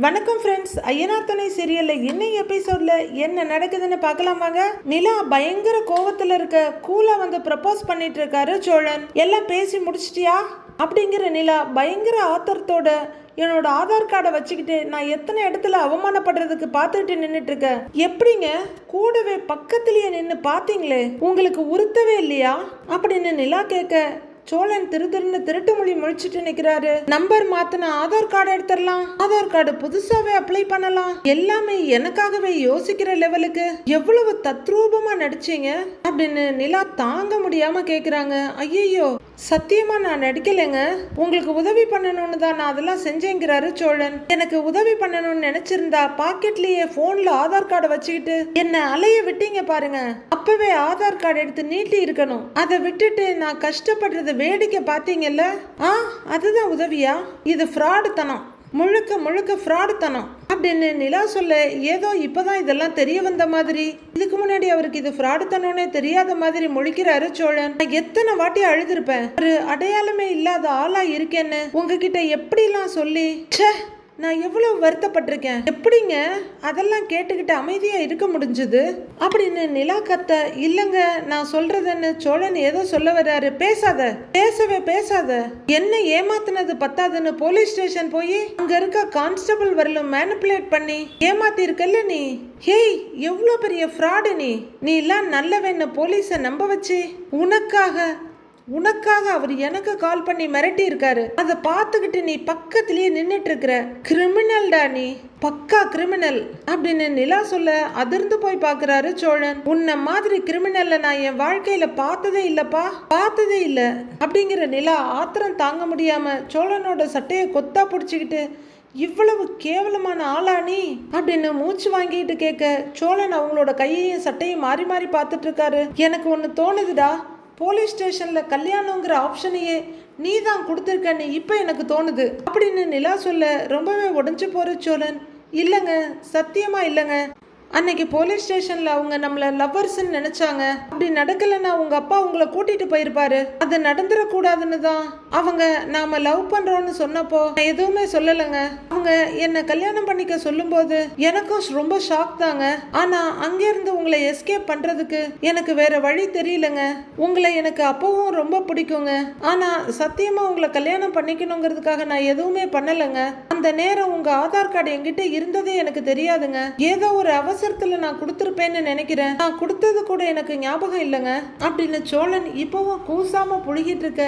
வணக்கம் ஃப்ரெண்ட்ஸ் ஐயனார் துணை சீரியல்ல இன்னைக்கு எபிசோட்ல என்ன நடக்குதுன்னு பார்க்கலாம் வாங்க. நிலா பயங்கர கோவத்துல இருக்க கூலா வந்து ப்ரப்போஸ் பண்ணிட்டு இருக்காரு சோழன். எல்லாம் பேசி முடிச்சிட்டியா? அப்படிங்கிற நிலா பயங்கர ஆத்திரத்தோட என்னோட ஆதார் கார்டை வச்சுக்கிட்டு நான் எத்தனை இடத்துல அவமானப்படுறதுக்கு பார்த்துக்கிட்டு நின்றுட்டு இருக்கேன் எப்படிங்க? கூடவே பக்கத்துலேயே நின்று பார்த்தீங்களே? உங்களுக்கு உறுத்தவே இல்லையா? அப்படின்னு நிலா கேட்க சோழன் திரு திருன்னு திருட்டு மொழி முழிச்சிட்டு நிக்கிறாரு. நம்பர் மாத்தின ஆதார் கார்டு எடுத்துடலாம். ஆதார் கார்டு புதுசாவே அப்ளை பண்ணலாம். எல்லாமே எனக்காகவே யோசிக்கிற லெவலுக்கு எவ்வளவு தத்ரூபமா நடிச்சீங்க? அப்படின்னு நிலா தாங்க முடியாம கேக்குறாங்க. ஐயையோ. சத்தியமா நான் நடிக்கலைங்க. உங்களுக்கு உதவி பண்ணணும்னு தான் நான் அதெல்லாம் செஞ்சேங்கிறாரு சோழன். எனக்கு உதவி பண்ணணும்னு நினைச்சிருந்தா பாக்கெட்லயே போன்ல ஆதார் கார்டை வச்சுக்கிட்டு என்ன அலைய விட்டீங்க பாருங்க. அப்பவே ஆதார் கார்டு எடுத்து நீட்டி இருக்கணும். அதை விட்டுட்டு நான் கஷ்டப்படுறத வேடிக்கை பார்த்தீங்கல்ல? ஆ அதுதான் உதவியா? இது ஃப்ராடு தனம். முழுக்க முழுக்க ஃப்ராடு தனம். அப்படின்னு நிலா சொல்ல ஏதோ இப்போதான் இதெல்லாம் தெரிய வந்த மாதிரி. இதுக்கு முன்னாடி அவருக்கு இது ஃப்ராடு தனோனே தெரியாத மாதிரி முழிக்கிறாரு சோழன். நான் எத்தனை வாட்டி அழுதுருப்பேன். ஒரு அடையாளமே இல்லாத ஆளா இருக்கேன்னு உங்ககிட்ட எப்படிலாம் சொல்லி ச்சே! நான் எவ்வளோ வருத்தப்பட்டிருக்கேன். எப்படிங்க அதெல்லாம் கேட்டுக்கிட்டு அமைதியாக இருக்க முடிஞ்சது? அப்படின்னு நிலா கத்த இல்லைங்க நான் சொல்றதுன்னு சோழன் ஏதோ சொல்ல வர்றாரு. பேசாத பேசவே பேசாத. என்ன ஏமாத்தினது பத்தாதுன்னு போலீஸ் ஸ்டேஷன் போய் அங்க இருக்க கான்ஸ்டபிள் வரலும் மேனிப்புலேட் பண்ணி ஏமாத்தி இருக்கல்ல நீ? ஹேய் எவ்வளோ பெரிய ஃப்ராடு நீ. நீ எல்லாம் நல்லவன்னு போலீஸை நம்ப வச்சு உனக்காக உனக்காக அவர் எனக்கு கால் பண்ணி மிரட்டி இருக்காரு அதை பார்த்துக்கிட்டு நீ பக்கத்திலேயே நின்றுட்டு இருக்கிற கிரிமினல்டா நீ. பக்கா கிரிமினல் அப்படின்னு நிலா சொல்ல அதிர்ந்து போய் பார்க்குறாரு சோழன். உன்னை மாதிரி கிரிமினல்ல நான் என் வாழ்க்கையில பார்த்ததே இல்லப்பா. பார்த்ததே இல்ல. அப்படிங்கிற நிலா ஆத்திரம் தாங்க முடியாம சோழனோட சட்டையை கொத்தா பிடிச்சிக்கிட்டு இவ்வளவு கேவலமான ஆளா நீ? அப்படின்னு மூச்சு வாங்கிட்டு கேட்க சோழன் அவங்களோட கையையும் சட்டையும் மாறி மாறி பார்த்துட்டு இருக்காரு. எனக்கு ஒன்று தோணுதுடா. போலீஸ் ஸ்டேஷனில் கல்யாணங்கிற ஆப்ஷனையே நீ தான் கொடுத்துருக்கன்னு இப்போ எனக்கு தோணுது. அப்படின்னு நிலா சொல்ல ரொம்பவே உடஞ்சு போகிற சோழன் இல்லைங்க சத்தியமாக இல்லைங்க. அன்னைக்கு போலீஸ் ஸ்டேஷன்ல அவங்க நம்மள லவ்வர்ஸ்ன்னு நினைச்சாங்க. அப்படி நடக்கலைன்னா உங்க அப்பா உங்களை கூட்டிட்டு போயிருப்பாரு. அது நடந்துடக்கூடாதுன்னு தான். அவங்க நாம லவ் பண்றோம்னு சொன்னப்போ நான் எதுவுமே சொல்லலைங்க. அவங்க என்ன கல்யாணம் பண்ணிக்க சொல்லும்போது எனக்கும் ரொம்ப ஷாக் தாங்க. ஆனா அங்கிருந்து உங்களை எஸ்கேப் பண்றதுக்கு எனக்கு வேற வழி தெரியலங்க. உங்களை எனக்கு அப்பவும் ரொம்ப பிடிக்குங்க. ஆனா சத்தியமா உங்களை கல்யாணம் பண்ணிக்கணுங்கிறதுக்காக நான் எதுவுமே பண்ணலைங்க. அந்த நேரம் உங்க ஆதார் கார்டு என்கிட்ட இருந்ததே எனக்கு தெரியாதுங்க. ஏதோ ஒரு அவசரத்துல நான் கொடுத்துருப்பேன்னு நினைக்கிறேன். நான் கொடுத்தது கூட எனக்கு ஞாபகம் இல்லைங்க. அப்படின்னு சோழன் இப்பவும் கூசாம புழுகிட்டு இருக்க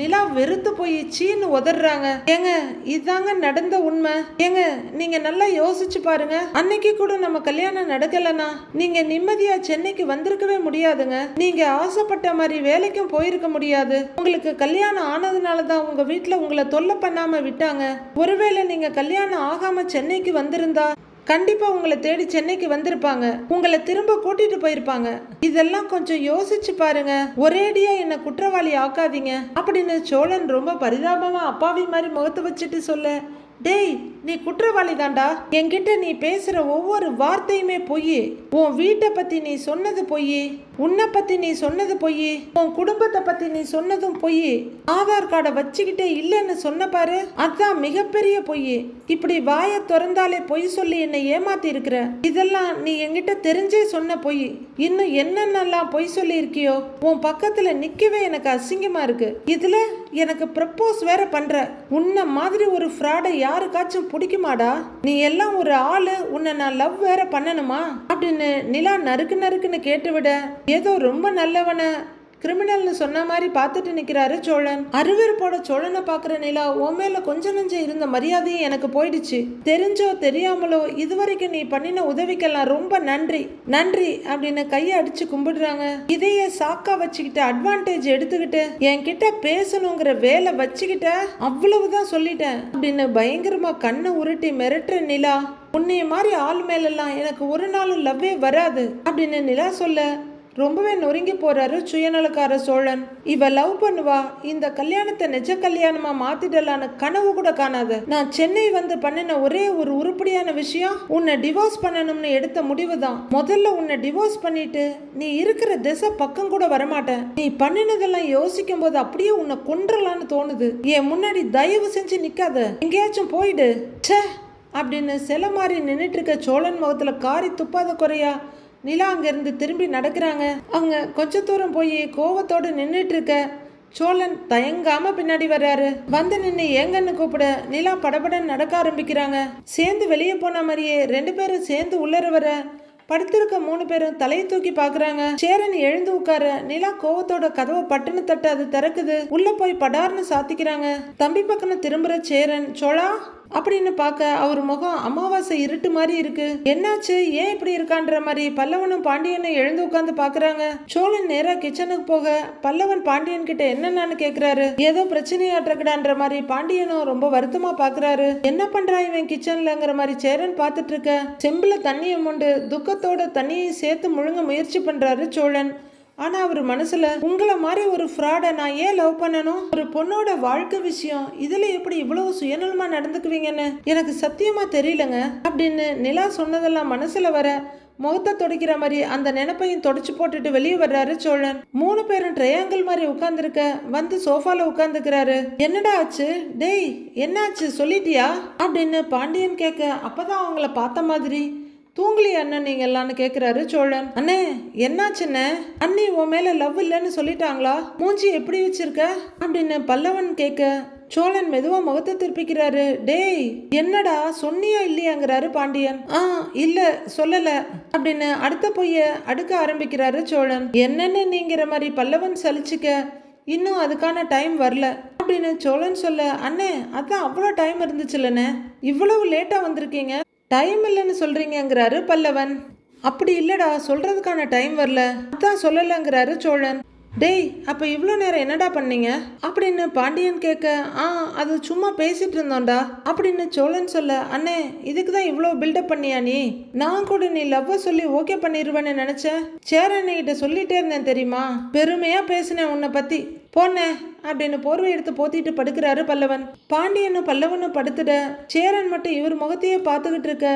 நிலா வெறுத்து போய் சீன்னு உதறாங்க. ஏங்க இதாங்க நடந்த உண்மை. ஏங்க நீங்க நல்லா யோசிச்சு பாருங்க. அன்னைக்கு கூட நம்ம கல்யாணம் நடக்கலனா நீங்க நிம்மதியா சென்னைக்கு வந்திருக்கவே முடியாதுங்க. நீங்க ஆசைப்பட்ட மாதிரி வேலைக்கும் போயிருக்க முடியாது. உங்களுக்கு கல்யாணம் ஆனதுனால தான் உங்க வீட்டுல உங்களை தொல்லை பண்ணாம விட்டாங்க. ஒருவேளை நீங்க கல்யாணம் ஆகாம சென்னைக்கு வந்திருந்தா கண்டிப்பா உங்களை தேடி சென்னைக்கு வந்திருப்பாங்க. உங்களை திரும்ப கூட்டிட்டு போயிருப்பாங்க. இதெல்லாம் கொஞ்சம் யோசிச்சு பாருங்க. ஒரேடியா என்ன குற்றவாளி ஆக்காதீங்க. அப்படின்னு சோழன் ரொம்ப பரிதாபமா அப்பாவி மாதிரி முகத்தை வச்சுட்டு சொல்ல டேய் நீ குற்றவாளி தான்டா என்கிட்ட நீ பேசுற ஒவ்வொரு வார்த்தையுமே பொய். உன் வீட்டை பத்தி நீ சொன்னது பொய். உன்னை பத்தி நீ சொன்னது பொய். உன் குடும்பத்தை பத்தி நீ சொன்னதும் பொய். ஆதார் கார்டை வச்சுக்கிட்டே இல்லைன்னு சொன்ன பாரு. அதான் மிகப்பெரிய பொய். இப்படி வாயை திறந்தாலே பொய் சொல்லி என்னை ஏமாத்தி இருக்கிற இதெல்லாம் நீ என்கிட்ட தெரிஞ்சே சொன்ன பொய். இன்னும் என்னென்னலாம் பொய் சொல்லி இருக்கியோ உன் பக்கத்துல நிக்கவே எனக்கு அசிங்கமா இருக்கு. இதுல எனக்கு ப்ரப்போஸ் வேற பண்ற. உன்னை மாதிரி ஒரு ஃப்ராடை யாருக்காச்சும் பிடிக்குமாடா? நீ எல்லாம் ஒரு ஆளு உன்னை நான் லவ் வேற பண்ணணுமா? அப்படின்னு நிலா நறுக்கு நறுக்குன்னு கேட்டு விட ஏதோ ரொம்ப நல்லவனை கிரிமினல்னு சொன்ன மாதிரி பார்த்துட்டு நிற்கிறாரு சோழன். அருவருப்போட சோழனை பார்க்குற நிலா உன் மேல கொஞ்சம் நெஞ்சம் இருந்த மரியாதையும் எனக்கு போயிடுச்சு. தெரிஞ்சோ தெரியாமலோ இதுவரைக்கும் நீ பண்ணின உதவிக்கெல்லாம் ரொம்ப நன்றி நன்றி அப்படின்னு கையை அடிச்சு கும்பிடுறாங்க. இதையே சாக்கா வச்சுக்கிட்டு அட்வான்டேஜ் எடுத்துக்கிட்டு என்கிட்ட பேசணுங்கிற வேலை வச்சுக்கிட்ட? அவ்வளவுதான் சொல்லிட்டேன் அப்படின்னு பயங்கரமா கண்ணை உருட்டி மிரட்டுற நிலா உன்னைய மாதிரி ஆள் மேலெல்லாம் எனக்கு ஒரு நாளும் லவ்வே வராது அப்படின்னு நிலா சொல்ல ரொம்பவே நொறுங்கி போறாரு சுயநலக்கார சோழன். இவ லவ் பண்ணுவா? இந்த கல்யாணத்தை நிஜ கல்யாணமா மாத்திடலான்னு கனவு கூட காணாது. நான் சென்னை வந்து பண்ணின ஒரே ஒரு உருப்படியான விஷயம் உன்னை டிவோர்ஸ் பண்ணணும்னு எடுத்த முடிவு தான் முதல்ல உன்னை டிவோர்ஸ் பண்ணிட்டு நீ இருக்கிற திசை பக்கம் கூட வரமாட்டேன். நீ பண்ணினதெல்லாம் யோசிக்கும் போது அப்படியே உன்னை கொன்றலான்னு தோணுது. என் முன்னாடி தயவு செஞ்சு நிக்காத. எங்கேயாச்சும் போயிடு. ச்சே! அப்படின்னு சில மாதிரி நின்றுட்டு இருக்க சோழன் முகத்துல காரி துப்பாத குறையா நிலா அங்கிருந்து திரும்பி நடக்கிறாங்க. அவங்க கொஞ்ச தூரம் போய் கோவத்தோடு நின்றுட்டு இருக்க சோழன் தயங்காம பின்னாடி வர்றாரு. வந்து நின்று ஏங்கன்னு கூப்பிட நிலா படபடன்னு நடக்க ஆரம்பிக்கிறாங்க. சேர்ந்து வெளியே போன மாதிரியே ரெண்டு பேரும் சேர்ந்து உள்ளர வர படுத்திருக்க மூணு பேரும் தலையை தூக்கி பாக்குறாங்க. சேரன் எழுந்து உட்கார நிலா கோவத்தோட கதவை பட்டுன்னு தட்டு அது திறக்குது. உள்ள போய் படார்னு சாத்திக்கிறாங்க. தம்பி பக்கம் திரும்புற சேரன் சோழா அப்படின்னு பார்க்க அவர் முகம் அமாவாசை இருட்டு மாதிரி இருக்கு. என்னாச்சு? ஏன் இப்படி இருக்கான்ற மாதிரி பல்லவனும் பாண்டியனும் எழுந்து உட்காந்து பாக்குறாங்க சோழன் நேரா கிச்சனுக்கு போக பல்லவன் பாண்டியன் கிட்ட என்னென்னு கேக்குறாரு. ஏதோ பிரச்சனையாற்றக்கடான்ற மாதிரி பாண்டியனும் ரொம்ப வருத்தமா பாக்குறாரு என்ன பண்றா இவன் கிச்சன்லங்கிற மாதிரி சேரன் பார்த்துட்டு இருக்க. செம்புல தண்ணியை மொண்டு துக்கத்தோட தண்ணியை சேர்த்து முழுங்க முயற்சி பண்றாரு சோழன். ஆனா அவர் மனசுல உங்களை மாதிரி ஒரு ஃப்ராடை நான் ஏன் லவ் பண்ணணும்? ஒரு பொண்ணோட வாழ்க்கை விஷயம் இதுல எப்படி இவ்வளவு சுயநலமா நடந்துக்குவீங்கன்னு எனக்கு சத்தியமா தெரியலங்க அப்படின்னு நிலா சொன்னதெல்லாம் மனசுல வர முகத்தை துடைக்கிற மாதிரி அந்த நினைப்பையும் தொடச்சு போட்டுட்டு வெளியே வர்றாரு சோழன். மூணு பேரும் ட்ரையாங்கிள் மாதிரி உட்காந்துருக்க வந்து சோஃபால உட்காந்துக்கிறாரு என்னடா ஆச்சு? டேய் என்னாச்சு? சொல்லிட்டியா? அப்படின்னு பாண்டியன் கேட்க அப்பதான் அவங்கள பார்த்த மாதிரி. தூங்கலி அண்ணன் நீங்க எல்லாம்னு கேக்குறாரு சோழன். அண்ணே என்னாச்சுண்ணே அண்ணி? உன் மேல லவ் இல்லைன்னு சொல்லிட்டாங்களா? மூஞ்சி எப்படி வச்சிருக்க? அப்படின்னு பல்லவன் கேட்க சோழன் மெதுவா முகத்தை திருப்பிக்கிறாரு. டேய் என்னடா சொன்னியா இல்லையாங்கிறாரு பாண்டியன். ஆ இல்ல சொல்லல அப்படின்னு அடுத்த பொய்ய அடுக்க ஆரம்பிக்கிறாரு சோழன். என்னன்னு நீங்கிற மாதிரி பல்லவன் சலிச்சுக்க இன்னும் அதுக்கான டைம் வரல அப்படின்னு சோழன் சொல்ல அண்ணே அதான் அவ்வளோ டைம் இருந்துச்சுல்லண்ணே இவ்வளவு லேட்டாக வந்திருக்கீங்க. டைம் இல்லைன்னு சொல்றீங்கங்கிறாரு பல்லவன். அப்படி இல்லடா சொல்றதுக்கான டைம் வரல. அதான் சொல்லலைங்கிறாரு சோழன். டேய் அப்போ இவ்வளோ நேரம் என்னடா பண்ணீங்க? அப்படின்னு பாண்டியன் கேட்க ஆ அது சும்மா பேசிட்டு இருந்தோம்டா. அப்படின்னு சோழன் சொல்ல அண்ணே இதுக்கு தான் இவ்வளோ பில்டப் பண்ணியா நீ? நான் கூட நீ லவ்வை சொல்லி ஓகே பண்ணிடுவேன்னு நினச்சேன். சேரண்கிட்ட சொல்லிட்டே இருந்தேன் தெரியுமா? பெருமையாக பேசினேன் உன்னை பற்றி போனேன் அப்படின்னு போர்வை எடுத்து போத்திட்டு படுக்கிறாரு பல்லவன். பாண்டியனும் பல்லவனும் படுத்துட சேரன் மட்டும் இவர் முகத்தையே பார்த்துக்கிட்டு இருக்க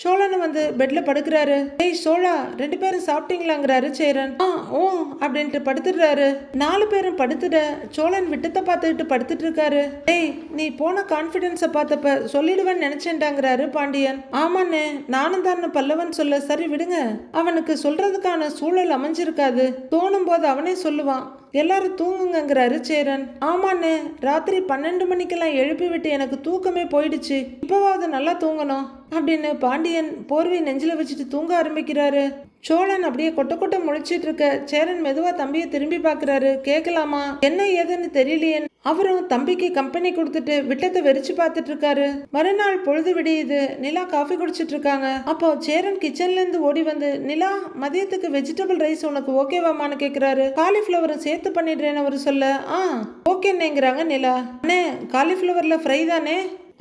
சோழனை வந்து பெட்ல படுக்கிறாரு. ஏய் சோழா ரெண்டு பேரும் சாப்பிட்டீங்களாங்கிறாரு சேரன். ஆ ஓ அப்படின்ட்டு படுத்துடுறாரு. நாலு பேரும் படுத்துட சோழன் விட்டத்தை பார்த்துக்கிட்டு படுத்துட்டு இருக்காரு ஏய் நீ போன கான்ஃபிடென்ஸை பார்த்தப்ப சொல்லிடுவேன்னு நினைச்சேன்டாங்கிறாரு பாண்டியன். ஆமாண்ணே நானும் தான் பல்லவன் சொல்ல. சரி விடுங்க. அவனுக்கு சொல்றதுக்கான சூழல் அமைஞ்சிருக்காது. தோணும் போது அவனே சொல்லுவான். எல்லாரும் தூங்குங்கிறாரு சேரன். ஆமாண்ணே ராத்திரி பன்னெண்டு மணிக்கெல்லாம் எழுப்பி விட்டு எனக்கு தூக்கமே போயிடுச்சு. இப்போவாவது நல்லா தூங்கணும் அப்படின்னு பாண்டியன் போர்வை நெஞ்சில வச்சுட்டு தூங்க ஆரம்பிக்கிறாரு. சோழன் அப்படியே கொட்ட கொட்ட முழிச்சிட்டு இருக்க. சேரன் மெதுவா தம்பியை திரும்பி பார்க்குறாரு. கேட்கலாமா என்ன ஏதுன்னு தெரியலையே அவரும் தம்பிக்கு கம்பெனி கொடுத்துட்டு விட்டத்தை வெறிச்சு பார்த்துட்டு இருக்காரு. மறுநாள் பொழுது விடியுது. நிலா காஃபி குடிச்சிட்டு இருக்காங்க. அப்போ சேரன் கிச்சன்ல இருந்து ஓடி வந்து நிலா மதியத்துக்கு வெஜிடபிள் ரைஸ் உனக்கு ஓகேவாமான்னு கேக்குறாரு. காலிஃபிளவரும் சேர்த்து பண்ணிடுறேன்னு அவர் சொல்ல. ஆ ஓகேன்னேங்கிறாங்க நிலா. அண்ணே காலிஃபிளவர்ல ஃப்ரை தானே?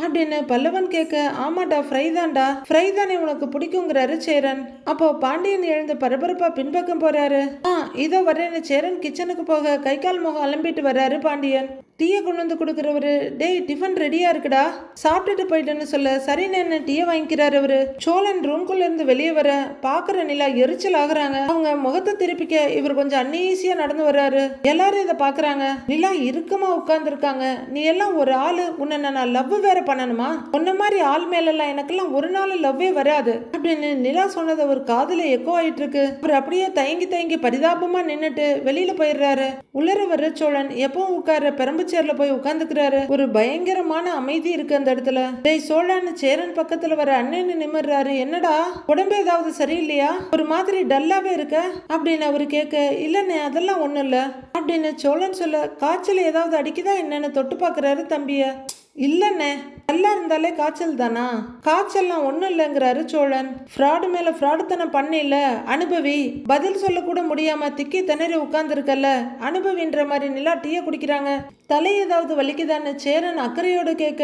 அப்படின்னு பல்லவன் கேட்க ஆமாடா ஃப்ரை தான்டா ஃப்ரை தானே உனக்கு பிடிக்குங்கிறாரு சேரன். அப்போ பாண்டியன் எழுந்து பரபரப்பா பின்பக்கம் போறாரு. ஆ இதோ வரேன்னு சேரன் கிச்சனுக்கு போக கை கால் முகம் அலம்பிட்டு வர்றாரு பாண்டியன். டீயை கொண்டு வந்து கொடுக்குறவரு டேய் டிஃபன் ரெடியா இருக்குடா சாப்பிட்டுட்டு போயிட்டேன்னு சொல்ல சரின்னு டீயை வாங்கிக்கிறாரு அவரு? சோழன் ரூம்குள்ள இருந்து வெளியே வர பாக்குற நிலா எரிச்சல் ஆகுறாங்க. அவங்க முகத்தை திருப்பிக்க இவர் கொஞ்சம் அன்ஈஸியா நடந்து வர்றாரு. எல்லாரும் இதை பாக்குறாங்க நிலா இறுக்கமா உட்கார்ந்துருக்காங்க. நீ எல்லாம் ஒரு ஆளு. உன்னை நான் லவ் வேற பண்ணணுமா? உன்ன மாதிரி ஆள் மேலெல்லாம் எனக்கெல்லாம் ஒரு நாள் லவ்வே வராது. அப்படின்னு நிலா சொன்னதை ஒரு காதல எக்கோ ஆயிட்டு இருக்கு. அவர் அப்படியே தயங்கி தயங்கி பரிதாபமா நின்னுட்டு வெளியில போயிடுறாரு. உள்ளர வர்ற சோழன் எப்பவும் உட்கார பெரம்பு சேர்ல போய் உட்கார்ந்துக்கிறாரு ஒரு பயங்கரமான அமைதி இருக்கு அந்த இடத்துல. டேய் சோழான்னு சேரன் பக்கத்துல வர அண்ணன் நிமிர்றாரு. என்னடா? உடம்பு ஏதாவது சரியில்லையா? ஒரு மாதிரி டல்லாவே இருக்க? அப்படின்னு அவரு கேட்க இல்லண்ணே அதெல்லாம் ஒண்ணும் இல்ல. அப்படின்னு சோழன் சொல்ல காய்ச்சல் ஏதாவது அடிக்குதா என்னன்னு தொட்டு பாக்குறாரு தம்பியை. இல்லைண்ணே நல்லா இருந்தாலே காய்ச்சல் தானா? காய்ச்சல்லாம் ஒன்றும் இல்லைங்கிறாரு சோழன். ஃப்ராடு மேலே ஃப்ராடுத்தனம் பண்ணில அனுபவி. பதில் சொல்லக்கூட முடியாம திக்கி திணறி உட்காந்துருக்கல அனுபவின்ற மாதிரி நிலா டீயை குடிக்கிறாங்க. தலை ஏதாவது வலிக்குதான்னு சேரன் அக்கறையோடு கேட்க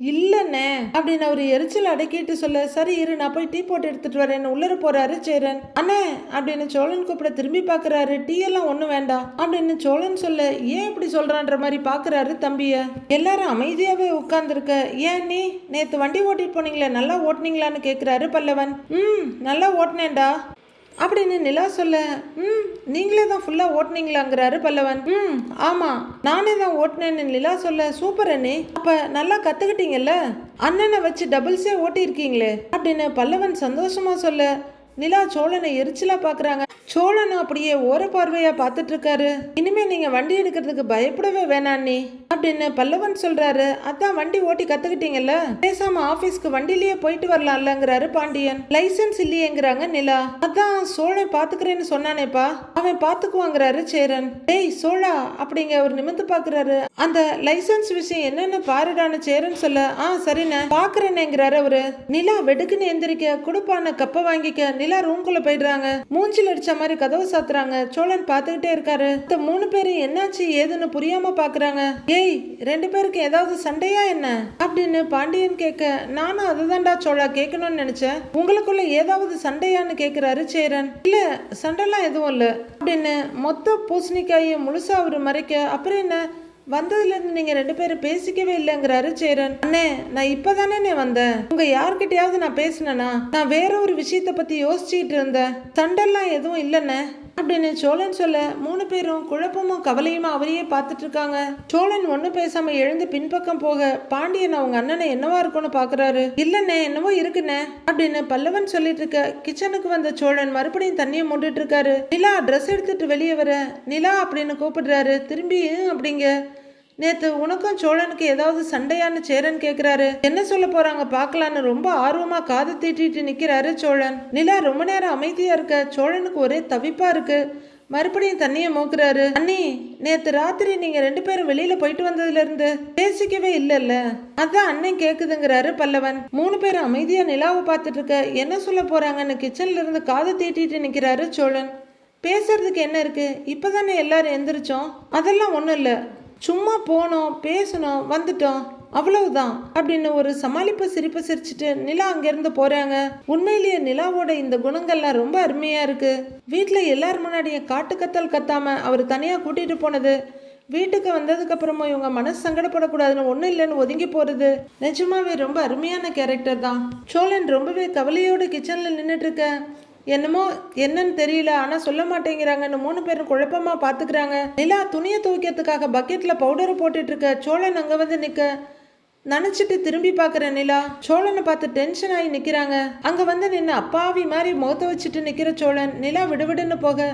இல்லைண்ணே அப்படின்னு அவர் எரிச்சல் அடக்கிட்டு சொல்ல சரி இரு நான் போய் டீ போட்டு எடுத்துட்டு வரேன் உள்ளர போறாரு சேரன். அண்ணே அப்படின்னு சோழன் கூப்பிட திரும்பி பாக்குறாரு. டீ எல்லாம் ஒன்றும் வேண்டாம் அப்படின்னு சோழன் சொல்ல ஏன் இப்படி சொல்றான்ற மாதிரி பாக்குறாரு தம்பிய. எல்லாரும் அமைதியாவே உட்கார்ந்துருக்க ஏன் நீ நேத்து வண்டி ஓட்டிட்டு போனீங்களே நல்லா ஓட்டுனீங்களான்னு கேக்குறாரு பல்லவன். ம் நல்லா ஓட்டுனேன்டா. அப்படின்னு நிலா சொல்ல ம் நீங்களே தான் ஃபுல்லாக ஓட்டுனீங்களாங்கிறாரு பல்லவன். ம் ஆமாம் நானே தான் ஓட்டினேன்னு நிலா சொல்ல சூப்பர் அண்ணே அப்போ நல்லா கற்றுக்கிட்டீங்கல்ல அண்ணனை வச்சு டபுள்ஸே ஓட்டியிருக்கீங்களே? அப்படின்னு பல்லவன் சந்தோஷமா சொல்ல நிலா சோழனை எரிச்சலா பார்க்குறாங்க சோழன் அப்படியே ஓர பார்வையா பார்த்துட்டு இருக்காரு இனிமே நீங்க வண்டி எடுக்கிறதுக்கு பயப்படவே வேணாம் நீ அப்படின்னு பல்லவன் சொல்றாரு. அதான் வண்டி ஓட்டி கத்துக்கிட்டீங்கல்ல? பேசாம ஆபீஸ்க்கு வண்டிலேயே போயிட்டு வரலாம்லங்கிறாரு பாண்டியன். லைசென்ஸ் இல்லையேங்கிறாங்க நிலா. அதான் சோழன் பாத்துக்கிறேன்னு சொன்னானேப்பா. அவன் பாத்துக்குவாங்கிறாரு சேரன். டேய் சோழா அப்படிங்க அவர் நிமிந்து பாக்குறாரு அந்த லைசன்ஸ் விஷயம் என்னன்னு பாருடான்னு சேரன் சொல்ல ஆ சரிண்ணே பாக்குறேனேங்கிறாரு அவரு. நிலா வெடுக்குன்னு எந்திரிக்க குடுப்பான கப்ப வாங்கிக்க நிலா ரூம்குள்ள போயிடுறாங்க. மூஞ்சில் அடிச்ச மாதிரி கதவு சாத்துறாங்க. சோழன் பார்த்துக்கிட்டே இருக்காரு. இந்த மூணு பேரும் என்னாச்சு ஏதுன்னு புரியாம பாக்குறாங்க. ஏய் ரெண்டு பேருக்கு ஏதாவது சண்டையா என்ன? அப்படின்னு பாண்டியன் கேட்க நானும் அதுதான்டா சோழா கேட்கணும்னு நினைச்சேன். உங்களுக்குள்ள ஏதாவது சண்டையான்னு கேட்கிறாரு சேரன். இல்ல சண்டைலாம் எதுவும் இல்ல. அப்படின்னு மொத்த பூசணிக்காயை முழுசா அவர் மறைக்க அப்புறம் என்ன? வந்ததுலேருந்து நீங்கள் ரெண்டு பேரும் பேசிக்கவே இல்லைங்கிறாரு சேரன். அண்ணே நான் இப்போ தானே வந்தேன். உங்கள் யார்கிட்டயாவது நான் பேசினேனா? நான் வேற ஒரு விஷயத்தை பற்றி யோசிச்சுட்டு இருந்தேன். சண்டெல்லாம் எதுவும் இல்லைண்ணே. அப்படின்னு சோழன் சொல்ல மூணு பேரும் குழப்பமும் கவலையுமா அவரையே பார்த்துட்டு இருக்காங்க. சோழன் ஒன்றும் பேசாம எழுந்து பின்பக்கம் போக பாண்டியன் அவங்க அண்ணனை என்னவா இருக்கும்னு பாக்குறாரு? இல்லண்ணே என்னவோ இருக்குண்ணே அப்படின்னு பல்லவன் சொல்லிட்டு இருக்க கிச்சனுக்கு வந்த சோழன் மறுபடியும் தண்ணியை மூண்டுட்டு இருக்காரு. நிலா ட்ரெஸ் எடுத்துட்டு வெளியே வர நிலா அப்படின்னு கூப்பிடுறாரு. திரும்பி அப்படிங்க? நேத்து உனக்கும் சோழனுக்கு ஏதாவது சண்டையான்னு சேரன் கேக்குறாரு. என்ன சொல்ல போறாங்க பார்க்கலான்னு ரொம்ப ஆர்வமா காது தீட்டிட்டு நிக்கிறாரு சோழன். நிலா ரொம்ப நேரம் அமைதியா இருக்க. சோழனுக்கு ஒரே தவிப்பா இருக்கு. மறுபடியும் தண்ணியை மூக்குறாரு. அண்ணி நேத்து ராத்திரி நீங்க ரெண்டு பேரும் வெளியில போயிட்டு வந்ததுல இருந்து பேசிக்கவே இல்லைல்ல. அதான் அண்ணன் கேக்குதுங்கிறாரு பல்லவன். மூணு பேரும் அமைதியா நிலாவை பார்த்துட்டு இருக்க. என்ன சொல்ல போறாங்கன்னு கிச்சன்ல இருந்து காது தீட்டிட்டு நிக்கிறாரு சோழன். பேசுறதுக்கு என்ன இருக்கு? இப்பதானே எல்லாரும் எந்திரிச்சோம். அதெல்லாம் ஒன்றும் இல்லை. சும்மா போனோம் பேசணும் வந்துட்டோம் அவ்வளவுதான் அப்படின்னு ஒரு சமாளிப்பு சிரிப்பு சிரிச்சிட்டு நிலா அங்கேருந்து போறாங்க. உண்மையிலேயே நிலாவோட இந்த குணங்கள்லாம் ரொம்ப அருமையா இருக்கு. வீட்டில் எல்லார் முன்னாடியும் காட்டு கத்தல் கத்தாம அவர் தனியா கூட்டிட்டு போனது. வீட்டுக்கு வந்ததுக்கு அப்புறமா இவங்க மனசு சங்கடப்படக்கூடாதுன்னு ஒன்றும் இல்லைன்னு ஒதுங்கி போறது நிஜமாவே ரொம்ப அருமையான கேரக்டர் தான். சோழன் ரொம்பவே கவலையோட கிச்சன்ல நின்றுட்டு இருக்க. என்னமோ என்னன்னு தெரியல ஆனால் சொல்ல மாட்டேங்கிறாங்கன்னு மூணு பேரும் குழப்பமாக பார்த்துக்கிறாங்க நிலா துணியை துவைக்கிறதுக்காக பக்கெட்டில் பவுடரை போட்டுட்டு இருக்க சோழன் அங்கே வந்து நிற்க நினச்சிட்டு திரும்பி பார்க்குற நிலா சோழனை பார்த்து டென்ஷன் ஆகி நிற்கிறாங்க அங்கே வந்து நின்று அப்பாவி மாதிரி முகத்தை வச்சுட்டு நிற்கிற சோழன். நிலா விடுவிடுன்னு போக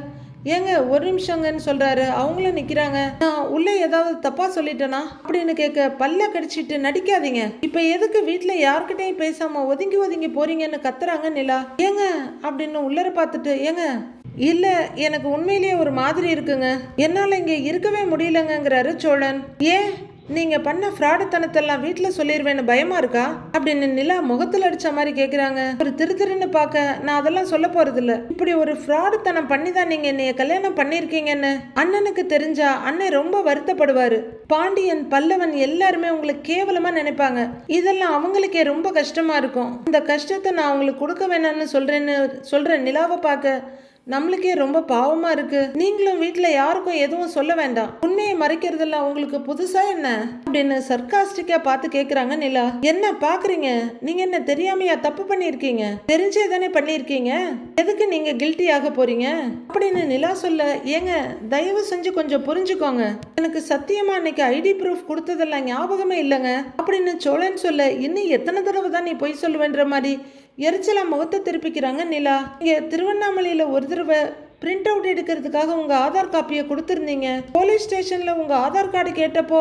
ஏங்க ஒரு நிமிஷங்கன்னு சொல்றாரு. அவங்களும் நிக்கிறாங்க. நான் உள்ள ஏதாவது தப்பா சொல்லிட்டேனா? அப்படின்னு கேட்க பல்ல கடிச்சிட்டு நடிக்காதீங்க. இப்ப எதுக்கு வீட்ல யார்கிட்டயும் பேசாம ஒதுங்கி ஒதுங்கி போறீங்கன்னு கத்துறாங்க நிலா. ஏங்க அப்படின்னு உள்ளர பார்த்துட்டு ஏங்க இல்ல எனக்கு உண்மையிலேயே ஒரு மாதிரி இருக்குங்க. என்னால இங்க இருக்கவே முடியலங்கிறாரு சோழன். ஏன்? நீங்கள் பண்ண ஃப்ராடுத்தனத்தெல்லாம் வீட்டில் சொல்லிடுவேன்னு பயமா இருக்கா? அப்படின்னு நிலா முகத்தில் அடிச்ச மாதிரி கேட்குறாங்க ஒரு திரு திருன்னு பார்க்க நான் அதெல்லாம் சொல்ல போகிறதில்ல இப்படி ஒரு ஃப்ராடுத்தனம் பண்ணி தான் நீங்கள் என்னைய கல்யாணம் பண்ணியிருக்கீங்கன்னு அண்ணனுக்கு தெரிஞ்சா அண்ணன் ரொம்ப வருத்தப்படுவார். பாண்டியன் பல்லவன் எல்லாருமே உங்களுக்கு கேவலமாக நினைப்பாங்க. இதெல்லாம் அவங்களுக்கே ரொம்ப கஷ்டமாக இருக்கும். இந்த கஷ்டத்தை நான் உங்களுக்கு கொடுக்க வேணாம்னு சொல்கிறேன்னு சொல்கிற நிலாவை பார்க்க நம்மளுக்கே ரொம்ப பாவமா இருக்கு. நீங்களும் வீட்டுல யாருக்கும் எதுவும் சொல்ல வேண்டாம். உண்மையை மறைக்கிறதெல்லாம் உங்களுக்கு புதுசா என்ன? அப்படின்னு சர்க்காஸ்டிக்கா பார்த்து கேக்குறாங்க நிலா. என்ன பாக்குறீங்க? நீங்க என்ன தெரியாமையா தப்பு பண்ணிருக்கீங்க தெரிஞ்சே தானே பண்ணிருக்கீங்க எதுக்கு நீங்க கில்ட்டி ஆக போறீங்க? அப்படின்னு நிலா சொல்ல ஏங்க தயவு செஞ்சு கொஞ்சம் புரிஞ்சுக்கோங்க. எனக்கு சத்தியமா அன்னைக்கு ஐடி ப்ரூஃப் கொடுத்ததெல்லாம் ஞாபகமே இல்லைங்க. அப்படின்னு சோழன் சொல்ல இன்னும் எத்தனை தடவை தான் நீ பொய் சொல்லுவேன்ற மாதிரி? எரிச்சலாக முகத்தை திருப்பிக்கிறாங்க நிலா. இங்கே திருவண்ணாமலையில் ஒரு தடவை பிரிண்ட் அவுட் எடுக்கிறதுக்காக உங்கள் ஆதார் காப்பியை கொடுத்துருந்தீங்க. போலீஸ் ஸ்டேஷனில் உங்கள் ஆதார் கார்டு கேட்டப்போ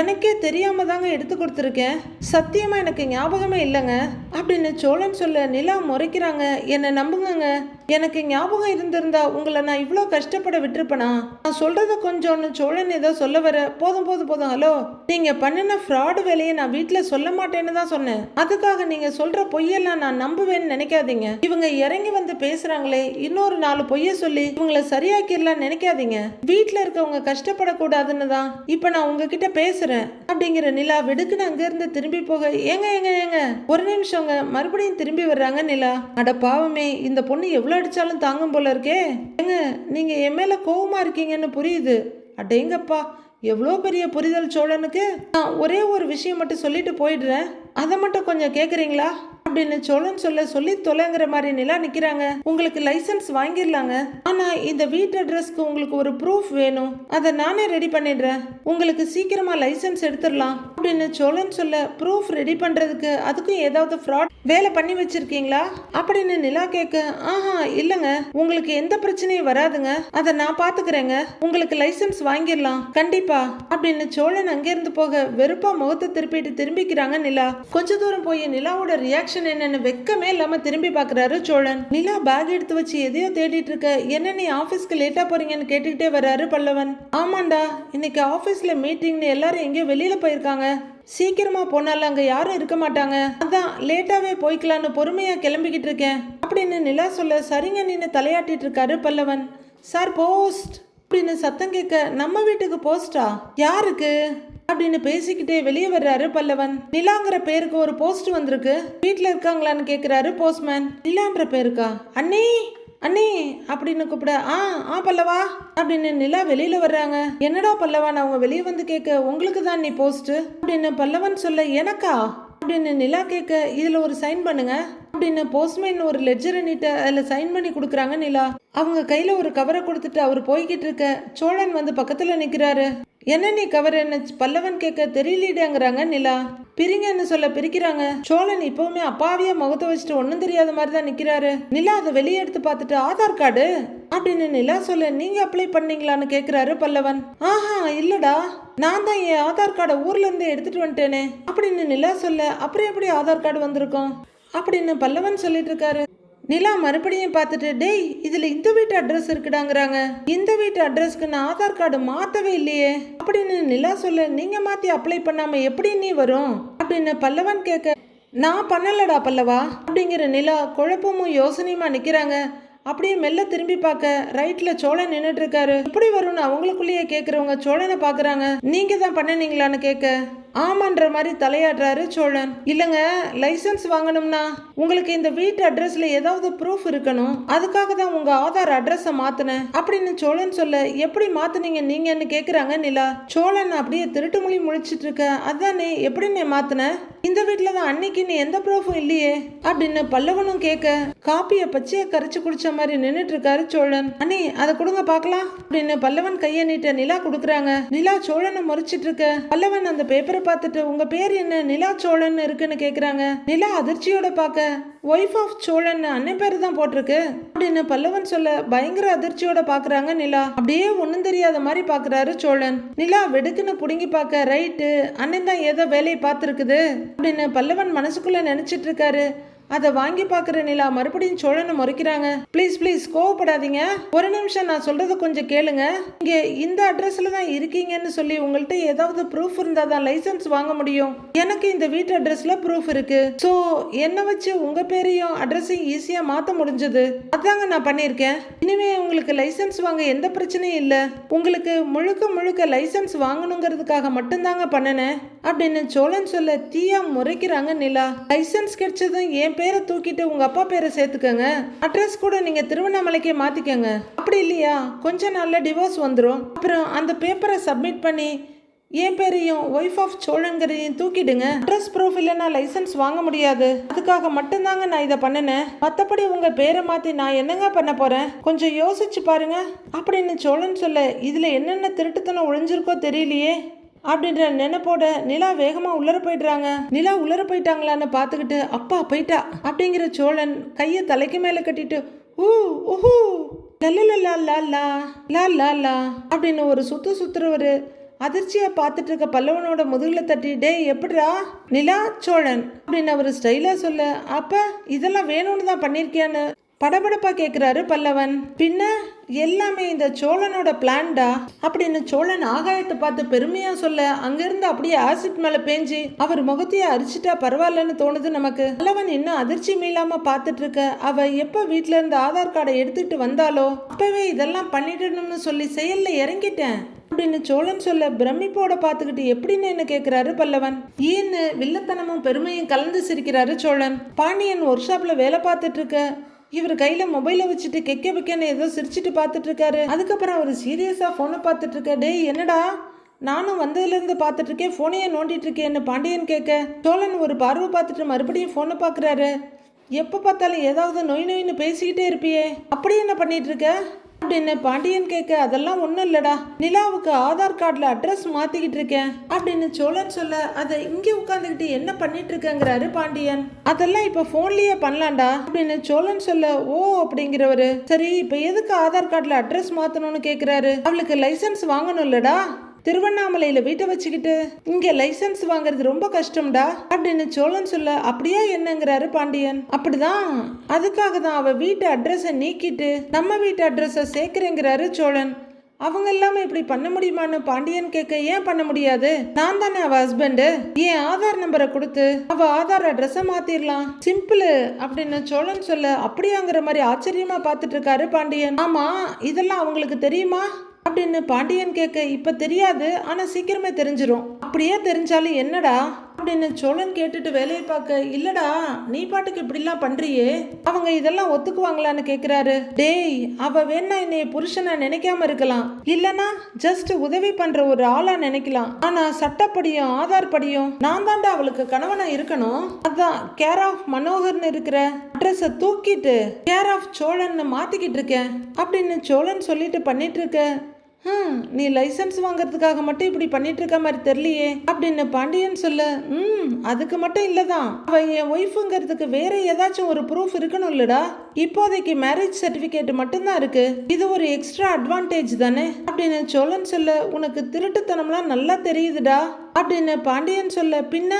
எனக்கே தெரியாமல் தாங்க எடுத்து கொடுத்துருக்கேன். சத்தியமாக எனக்கு ஞாபகமே இல்லைங்க. அப்படின்னு சோழன் சொல்ல நிலா முறைக்கிறாங்க. என்னை நம்புங்கங்க. எனக்கு ஞாபகம் இருந்திருந்தா உங்களை நான் இவ்வளோ கஷ்டப்பட விட்டுருப்பேனா? நான் சொல்றத கொஞ்சம்னு சோழன் ஏதோ சொல்ல வர போதும் போதும் போதும் ஹலோ. நீங்கள் பண்ணின ஃப்ராடு வேலையை நான் வீட்டில் சொல்ல மாட்டேன்னு தான் சொன்னேன். அதுக்காக நீங்கள் சொல்கிற பொய்யெல்லாம் நான் நம்புவேன்னு நினைக்காதீங்க. இவங்க இறங்கி வந்து பேசுகிறாங்களே இன்னொரு நாலு பொய்ய சொல்லி இவங்கள சரியாக்கிடலாம் நினைக்காதீங்க. வீட்டில் இருக்கவங்க கஷ்டப்படக்கூடாதுன்னு தான் இப்போ நான் உங்ககிட்ட பேசுகிறேன் அப்படிங்கிற நிலா வெடுக்குன்னு அங்கேருந்து திரும்பி போக ஏங்க ஏங்க ஏங்க. ஒரு நிமிஷம் நிமிஷங்க மறுபடியும் திரும்பி வர்றாங்க நிலா. அட பாவமே இந்த பொண்ணு எவ்வளோ அடித்தாலும் தாங்கும் போல இருக்கே. ஏங்க நீங்கள் என் மேலே கோவமாக இருக்கீங்கன்னு புரியுது. அடேங்கப்பா எவ்வளோ பெரிய புரிதல் சோழனுக்கு? நான் ஒரே ஒரு விஷயம் மட்டும் சொல்லிட்டு போயிடுறேன். அதை மட்டும் கொஞ்சம் கேட்குறீங்களா அப்படின்னு சோழன் சொல்ல சொல்லி தொலைங்கிற மாதிரி நிலா நிற்கிறாங்க உங்களுக்கு லைசென்ஸ் வாங்கிடலாங்க. ஆனால் இந்த வீட்டு அட்ரஸ்க்கு உங்களுக்கு ஒரு ப்ரூஃப் வேணும். அதை நானே ரெடி பண்ணிடுறேன். உங்களுக்கு சீக்கிரமாக லைசென்ஸ் எடுத்துடலாம். அப்படின்னு சோழன் சொல்ல ப்ரூஃப் ரெடி பண்ணுறதுக்கு அதுக்கும் ஏதாவது ஃப்ராட் வேலை பண்ணி வச்சிருக்கீங்களா? அப்படின்னு நிலா கேட்க ஆஹா இல்லைங்க. உங்களுக்கு எந்த பிரச்சனையும் வராதுங்க. அதை நான் பார்த்துக்கிறேங்க உங்களுக்கு லைசன்ஸ் வாங்கிடலாம். கண்டிப்பா. அப்படின்னு சோழன் அங்கேருந்து போக வெறுப்பா முகத்தை திருப்பிட்டு திரும்பிக்கிறாங்க நிலா. கொஞ்ச தூரம் போய் நிலாவோட ரியாக்ஷன் என்னன்னு வெக்கமே இல்லாம திரும்பி பாக்குறாரு சோழன். நிலா பேக் எடுத்து வச்சு எதையோ தேடிட்டு இருக்க என்ன நீ ஆபீஸ்க்கு லேட்டா போறீங்கன்னு கேட்டுக்கிட்டே வர்றாரு பல்லவன். ஆமாண்டா. இன்னைக்கு ஆபீஸ்ல மீட்டிங்னு எல்லாரும் எங்கேயோ வெளியில போயிருக்காங்க. சீக்கிரமாக போனாலும் அங்கே யாரும் இருக்க மாட்டாங்க. அதான் லேட்டாகவே போய்க்கலான்னு பொறுமையாக கிளம்பிக்கிட்டு இருக்கேன். அப்படின்னு நிலா சொல்ல சரிங்க நின்று தலையாட்டிட்டு இருக்காரு பல்லவன். சார் போஸ்ட் அப்படின்னு சத்தம் கேட்க நம்ம வீட்டுக்கு போஸ்டா? யாருக்கு? அப்படின்னு பேசிக்கிட்டே வெளியே வர்றாரு பல்லவன். நிலாங்கிற பேருக்கு ஒரு போஸ்ட் வந்திருக்கு. வீட்டில் இருக்காங்களான்னு கேட்குறாரு போஸ்ட்மேன். நிலான்ற பேருக்கா? அண்ணே அண்ணி அப்படின்னு கூப்பிட ஆ ஆ பல்லவா? அப்படின்னு நிலா வெளியில வர்றாங்க. என்னடா நான் அவங்க வெளியே வந்து கேட்க உங்களுக்கு தான் நீ போஸ்ட் அப்படின்னு பல்லவன் சொல்ல எனக்கா? அப்படின்னு நிலா கேட்க இதுல ஒரு சைன் பண்ணுங்க. அப்படின்னு போஸ்ட்மேன் ஒரு லெட்ஜரை நீட்ட அதில் சைன் பண்ணி கொடுக்குறாங்க நிலா. அவங்க கையில் ஒரு கவரை கொடுத்துட்டு அவர் போய்கிட்டு இருக்க சோழன் வந்து பக்கத்தில் நிற்கிறாரு என்ன நீ கவர் என்ன? பல்லவன் கேட்க தெரியலீடேங்கிறாங்க நிலா. பிரிங்கன்னு சொல்ல பிரிக்கிறாங்க? சோழன் இப்பவுமே அப்பாவிய முகத்தை வச்சுட்டு ஒன்றும் தெரியாத மாதிரி தான் நிக்கிறாரு. நிலா அதை வெளியே எடுத்து பார்த்துட்டு ஆதார் கார்டு? அப்படின்னு நிலா சொல்ல நீங்க அப்ளை பண்ணீங்களான்னு கேக்குறாரு பல்லவன். ஆஹா இல்லடா. நான் தான் என் ஆதார் கார்டை ஊர்ல இருந்து எடுத்துட்டு வந்துட்டேனே. அப்படின்னு நிலா சொல்ல அப்புறம் எப்படி ஆதார் கார்டு வந்திருக்கும்? அப்படின்னு பல்லவன் சொல்லிட்டு இருக்காரு. நிலா மறுபடியும் பார்த்துட்டு டேய் இதில் இந்த வீட்டு அட்ரஸ் இருக்குடாங்கிறாங்க. இந்த வீட்டு அட்ரஸ்க்கு நான் ஆதார் கார்டு மாற்றவே இல்லையே. அப்படின்னு நிலா சொல்ல நீங்கள் மாற்றி அப்ளை பண்ணாமல் எப்படி நீ வரும்? அப்படின்னு பல்லவன் கேட்க நான் பண்ணலடா பல்லவா? அப்படிங்கிற நிலா குழப்பமும் யோசனையுமா நிற்கிறாங்க அப்படியே மெல்ல திரும்பி பார்க்க ரைட்ல சோழன் நின்றுட்டு இருக்காரு. எப்படி வரும்னு அவங்களுக்குள்ளேயே கேட்குறவங்க சோழனை பார்க்குறாங்க நீங்கள் தான் பண்ணினீங்களான்னு கேட்க ஆமான்ற மாதிரி தலையாடுறாரு சோழன். இல்லைங்க லைசன்ஸ் வாங்கணும்னா உங்களுக்கு இந்த வீட்டு அட்ரஸ்ல ஏதாவது ப்ரூஃப் இருக்கணும். அதுக்காக தான் உங்க ஆதார் அட்ரஸை மாத்தினேன். அப்படின்னு சோழன் சொல்ல எப்படி மாத்துனீங்க நீங்கன்னு கேக்குறாங்க நிலா. சோழன் அப்படியே திருட்டு மொழி முழிச்சிட்டு இருக்க அதானே எப்படி நீ மாத்தின? இந்த வீட்ல தான் அன்னைக்கு நீ எந்த ப்ரூஃபும் இல்லையே. அப்படின்னு பல்லவனும் கேட்க காப்பிய பச்சைய கரைச்சு குடிச்ச மாதிரி நின்றுட்டு இருக்காரு சோழன். அண்ணி அதை கொடுங்க பார்க்கலாம். அப்படின்னு பல்லவன் கையை நீட்ட நிலா கொடுக்குறாங்க. நிலா சோழனை முறிச்சிட்டு இருக்க பல்லவன் அந்த பேப்பரை பார்த்துட்டு உங்க பேர் என்ன? நிலா சோழன் இருக்குன்னு கேக்குறாங்க. நிலா அதிர்ச்சியோட பார்க்க ஒய்ஃப் ஆஃப் சோழன் அண்ணன் பேர் தான் போட்டிருக்கு. அப்படின்னு பல்லவன் சொல்ல பயங்கர அதிர்ச்சியோட பாக்குறாங்க நிலா. அப்படியே ஒண்ணும் தெரியாத மாதிரி பாக்குறாரு சோழன். நிலா வெடுக்குன்னு புடுங்கி பார்க்க ரைட்டு அண்ணன் தான் ஏதோ வேலையை பார்த்துருக்குது. அப்படின்னு பல்லவன் மனசுக்குள்ள நினைச்சிட்டு இருக்காரு. அதை வாங்கி பார்க்குற நிலா மறுபடியும் சோழனை முறைக்கிறாங்க. ப்ளீஸ் ப்ளீஸ் கோவப்படாதீங்க. ஒரு நிமிஷம் நான் சொல்கிறத கொஞ்சம் கேளுங்க. இங்கே இந்த அட்ரஸில் தான் இருக்கீங்கன்னு சொல்லி உங்கள்கிட்ட ஏதாவது ப்ரூஃப் இருந்தால் தான் லைசென்ஸ் வாங்க முடியும். எனக்கு இந்த வீட்டு அட்ரஸில் ப்ரூஃப் இருக்கு. ஸோ என்னை வச்சு உங்கள் பேரையும் அட்ரஸையும் ஈஸியாக மாற்ற முடிஞ்சது. அதாங்க நான் பண்ணியிருக்கேன். இனிமே உங்களுக்கு லைசன்ஸ் வாங்க எந்த பிரச்சனையும் இல்லை. உங்களுக்கு முழுக்க முழுக்க லைசன்ஸ் வாங்கணுங்கிறதுக்காக மட்டும்தாங்க பண்ணினேன். அப்படின்னு சோழன் சொல்ல தீயா முறைக்கிறாங்க நிலா. லைசென்ஸ் கிடைச்சதும் என் பேரை தூக்கிட்டு உங்க அப்பா பேரை சேர்த்துக்கங்க. அட்ரஸ் கூட நீங்க திருவண்ணாமலைக்கே மாத்திக்கங்க. அப்படி இல்லையா? கொஞ்ச நாள்ல டிவோர்ஸ் வந்துடும் அப்புறம் அந்த பேப்பரை சப்மிட் பண்ணி என் பேரையும் ஒய்ஃப் ஆஃப் சோழன்கரையும் தூக்கிடுங்க. அட்ரஸ் ப்ரூஃப் இல்லைன்னா லைசென்ஸ் வாங்க முடியாது. அதுக்காக மட்டும்தாங்க நான் இதை பண்ணினேன். மற்றபடி உங்கள் பேரை மாற்றி நான் என்னங்க பண்ண போகிறேன் கொஞ்சம் யோசிச்சு பாருங்க. அப்படின்னு சோழன் சொல்ல இதில் என்னென்ன திருட்டுத்தனம் ஒழிஞ்சிருக்கோ தெரியலையே. அப்படின்ற நினைப்போட நிலா வேகமா உள்ளர போயிடுறாங்க. நிலா உள்ளர போயிட்டாங்களான்னு பார்த்துக்கிட்டு அப்பா போயிட்டா? அப்படிங்கிற சோழன் கையை தலைக்கு மேல கட்டிட்டு ஊ உஹூ லல்லலலா லா லா லா லா லா அப்படின்னு ஒரு சுத்து சுத்துறவர் அதிர்ச்சியா பார்த்துட்டு இருக்க பல்லவனோட முதுகில் தட்டி டேய் எப்படிடா? நிலா சோழன் அப்படின்னு அவர் ஸ்டைலா சொல்ல அப்ப இதெல்லாம் வேணும்னு தான் பண்ணிருக்கியான்னு படபடப்பா கேட்குறாரு பல்லவன். பின்ன எல்லாமே இந்த சோழனோட பிளான்டா அப்படின்னு சோழன் ஆகாயத்தை பார்த்து பெருமையா சொல்ல அங்கிருந்து அப்படியே ஆசிட் மேல பேஞ்சு அவர் முகத்தையே அரிச்சிட்டா பரவாயில்லன்னு தோணுது நமக்கு. பல்லவன் இன்னும் அதிர்ச்சி மீளாம பார்த்துட்டு இருக்க அவ எப்ப வீட்டுல இருந்து ஆதார் கார்டை எடுத்துட்டு வந்தாலோ அப்பவே இதெல்லாம் பண்ணிடணும்னு சொல்லி செயல்ல இறங்கிட்டேன் அப்படின்னு சோழன் சொல்ல பிரமிப்போட பார்த்துக்கிட்டு எப்படின்னு என்ன கேட்கிறாரு பல்லவன். ஏன்னு வில்லத்தனமும் பெருமையும் கலந்து சிரிக்கிறாரு சோழன். பாண்டியன் ஒர்க் ஷாப்ல வேலை பார்த்துட்டு இருக்க இவர் கையில மொபைலை வச்சுட்டு கெக்க வைக்கன்னு ஏதோ சிரிச்சிட்டு பார்த்துட்டு இருக்காரு அதுக்கப்புறம் அவர் சீரியஸா போனை பார்த்துட்டு இருக்க டேய் என்னடா? நானும் வந்ததுலேருந்து பார்த்துட்டு இருக்கேன் ஃபோனையே நோண்டிட்டு இருக்கேன்னு பாண்டியன் கேட்க சோழன் ஒரு பார்வை பார்த்துட்டு மறுபடியும் ஃபோனை பார்க்குறாரு. எப்போ பார்த்தாலும் ஏதாவது நொய் நொயின்னு பேசிக்கிட்டே இருப்பியே. அப்படி என்ன பண்ணிட்டு இருக்க அப்படின்னு பாண்டியன் கேட்க அதெல்லாம் ஒன்றும் இல்லடா. நிலாவுக்கு ஆதார் கார்டில் அட்ரஸ் மாற்றிக்கிட்டு இருக்கேன். அப்படின்னு சோழன் சொல்ல அதை இங்கே உட்காந்துக்கிட்டு என்ன பண்ணிட்டு இருக்கேங்கிறாரு பாண்டியன். அதெல்லாம் இப்போ ஃபோன்லேயே பண்ணலாம்டா. அப்படின்னு சோழன் சொல்ல ஓ அப்படிங்கிறவரு. சரி இப்போ எதுக்கு ஆதார் கார்டில் அட்ரஸ் மாற்றணும்னு கேட்குறாரு அவளுக்கு லைசன்ஸ் வாங்கணும் இல்லடா. திருவண்ணாமலையில வீட்டை வச்சுக்கிட்டு இங்க லைசன்ஸ் வாங்குறது ரொம்ப கஷ்டம்டா அப்படின்னு சோழன் சொல்ல அப்படியா என்னங்கிறாரு பாண்டியன். அப்படிதான். அதுக்காக தான் அவ வீட்டு அட்ரஸை நீக்கிட்டு நம்ம வீட்டு அட்ரஸை சேர்க்கிறேங்கிறாரு சோழன். அவங்க எல்லாமே இப்படி பண்ண முடியுமான்னு பாண்டியன் கேட்க ஏன் பண்ண முடியாது? நான் தானே அவ ஹஸ்பண்டு என் ஆதார் நம்பரை கொடுத்து அவ ஆதார் அட்ரஸ மாத்திரலாம். சிம்பிள் அப்படின்னு சோழன் சொல்ல அப்படியாங்கிற மாதிரி ஆச்சரியமா பார்த்துட்டு இருக்காரு பாண்டியன். ஆமா இதெல்லாம் அவங்களுக்கு தெரியுமா? அப்படின்னு பாண்டியன் கேட்க இப்ப தெரியாது. ஆனா சீக்கிரமே தெரிஞ்சிடும் அப்படியே தெரிஞ்சாலும் என்னடா? அப்படின்னு சோழன் கேட்டுட்டு வேலையை பார்க்க இல்லடா நீ பாட்டுக்கு இப்படிலாம் பண்றியே? அவங்க இதெல்லாம் ஒத்துக்குவாங்களான்னு கேக்குறாரு. டேய் அவ வேணா என்னைய புருஷனா நினைக்காம இருக்கலாம். இல்லனா ஜஸ்ட் உதவி பண்ற ஒரு ஆளா நினைக்கலாம். ஆனா சட்டப்படியும் ஆதார் படியும் நான் தாண்டா அவளுக்கு கணவனா இருக்கணும். அதான் கேர் ஆஃப் மனோகர்னு இருக்கிற அட்ரஸ தூக்கிட்டு கேர் ஆஃப் சோழன் மாத்திக்கிட்டு இருக்கேன். அப்படின்னு சோழன் சொல்லிட்டு பண்ணிட்டு இருக்க ஹம், நீ லைசன்ஸ் வாங்குறதுக்காக மட்டும் இப்படி பண்ணிட்டு இருக்க மாதிரி தெரியலையே. அப்படின்னு பாண்டியன் சொல்ல. ம் அதுக்கு மட்டும் இல்லதான். அவ என் ஒய்ஃபுங்கிறதுக்கு வேற ஏதாச்சும் ஒரு ப்ரூஃப் இருக்கணும் இல்லடா. இப்போதைக்கு மேரேஜ் சர்டிபிகேட் மட்டும்தான் இருக்கு. இது ஒரு எக்ஸ்ட்ரா அட்வான்டேஜ் தானே. அப்படின்னு சோழன் சொல்ல. உனக்கு திருட்டுத்தனம்லாம் நல்லா தெரியுதுடா. அப்படின்னு பாண்டியன் சொல்ல. பின்ன?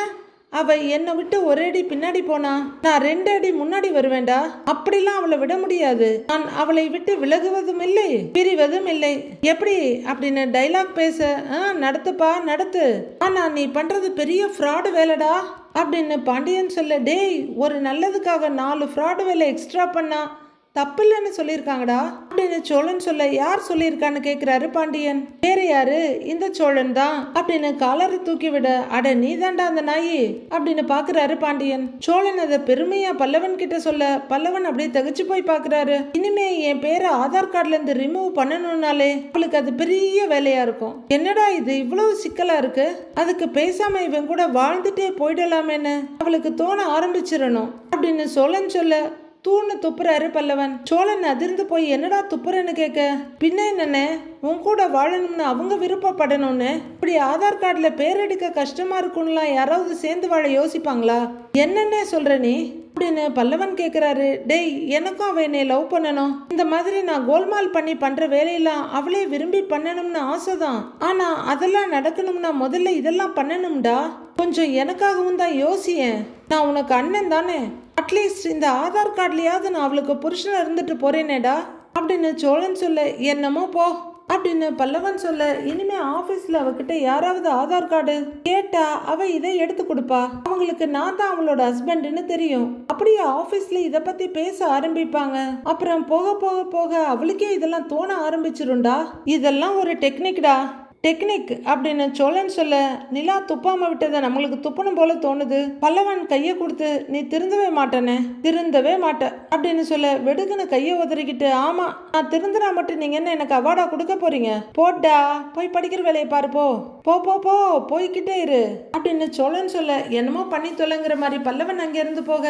அவள் என்னை விட்டு ஒரு அடி பின்னாடி போனா? நான் ரெண்டு அடி முன்னாடி வருவேன்டா. அப்படிலாம் அவளை விட முடியாது. நான் அவளை விட்டு விலகுவதும் இல்லை பிரிவதும் இல்லை. எப்படி? அப்படின்னு டைலாக் பேச ஆ நடத்துப்பா நடத்து. ஆனா நீ பண்றது பெரிய ஃப்ராடு வேலைடா. அப்படின்னு பாண்டியன் சொல்ல டேய் ஒரு நல்லதுக்காக நாலு ஃப்ராடு வேலை எக்ஸ்ட்ரா பண்ணா. தப்பில்லைன்னு சொல்லியிருக்காங்கடா. அப்படின்னு சோழன் சொல்ல யார் சொல்லியிருக்கான்னு கேட்குறாரு பாண்டியன். வேற யாரு? இந்த சோழன் தான். அப்படின்னு காலரை தூக்கி விட அட நீ தாண்டா அந்த நாயி? அப்படின்னு பாக்குறாரு பாண்டியன். சோழன் அதை பெருமையா பல்லவன் கிட்ட சொல்ல பல்லவன் அப்படியே தகச்சு போய் பாக்குறாரு. இனிமே என் பேரை ஆதார் கார்டுல இருந்து ரிமூவ் பண்ணணும்னாலே அவளுக்கு அது பெரிய வேலையா இருக்கும். என்னடா இது இவ்வளவு சிக்கலா இருக்கு? அதுக்கு பேசாம இவன் கூட வாழ்ந்துட்டே போயிடலாமேன்னு அவளுக்கு தோண ஆரம்பிச்சிடணும். அப்படின்னு சோழன் சொல்ல தூணு துப்புறாரு பல்லவன். சோழன் அதிர்ந்து போய் என்னடா துப்புறன்னு கேட்க? பின்ன என்னண்ணே உன் கூட வாழணும்னு அவங்க விருப்பப்படணும்னு? இப்படி ஆதார் கார்டில் பேர் எடுக்க கஷ்டமா இருக்கும்லாம் யாராவது சேர்ந்து வாழ யோசிப்பாங்களா? என்னென்ன சொல்ற நீ? அப்படின்னு பல்லவன் கேட்குறாரு டேய் எனக்கும் அவள் என்னை லவ் பண்ணணும். இந்த மாதிரி நான் கோல்மால் பண்ணி பண்ணுற வேலையெல்லாம் அவளே விரும்பி பண்ணணும்னு ஆசை தான் ஆனால் அதெல்லாம் நடக்கணும்னா முதல்ல இதெல்லாம் பண்ணணும்டா. கொஞ்சம் எனக்காகவும் தான் யோசியேன். நான் உனக்கு அண்ணன் தானே. அட்லீஸ்ட் இந்த ஆதார் கார்டுலயாவது நான் அவளுக்கு புருஷனாக இருந்துட்டு போறேனேடா. அப்படின்னு சோழன் சொல்ல என்னமோ போ அப்படின்னு பல்லவன் சொல்ல இனிமே ஆபீஸ்ல அவகிட்ட யாராவது ஆதார் கார்டு? கேட்டா அவ இதை எடுத்து கொடுப்பா. அவங்களுக்கு நான் தான் அவங்களோட ஹஸ்பண்ட்னு தெரியும். அப்படியே ஆபீஸ்ல இத பத்தி பேச ஆரம்பிப்பாங்க. அப்புறம் போக போக போக அவளுக்கே இதெல்லாம் தோண ஆரம்பிச்சிரும்டா. இதெல்லாம் ஒரு டெக்னிக்டா டெக்னிக் அப்படின்னு சோழன் சொல்ல நிலா துப்பாம விட்டதை நம்மளுக்கு துப்பணும் போல தோணுது. பல்லவன் கையை கொடுத்து நீ திருந்தவே மாட்டேனே? திருந்தவே மாட்ட அப்படின்னு சொல்ல வெடுக்குன்னு கையை உதறிக்கிட்டு ஆமா நான் திருந்தினா மட்டும் நீங்க என்ன எனக்கு அவார்டா கொடுக்க போறீங்க? போட்டா போய் படிக்கிற வேலையை பாரு போ. போ போ போ போய்கிட்டே இரு அப்படின்னு சோழன் சொல்ல என்னமோ பண்ணி தொலைங்கிற மாதிரி பல்லவன் அங்கே இருந்து போக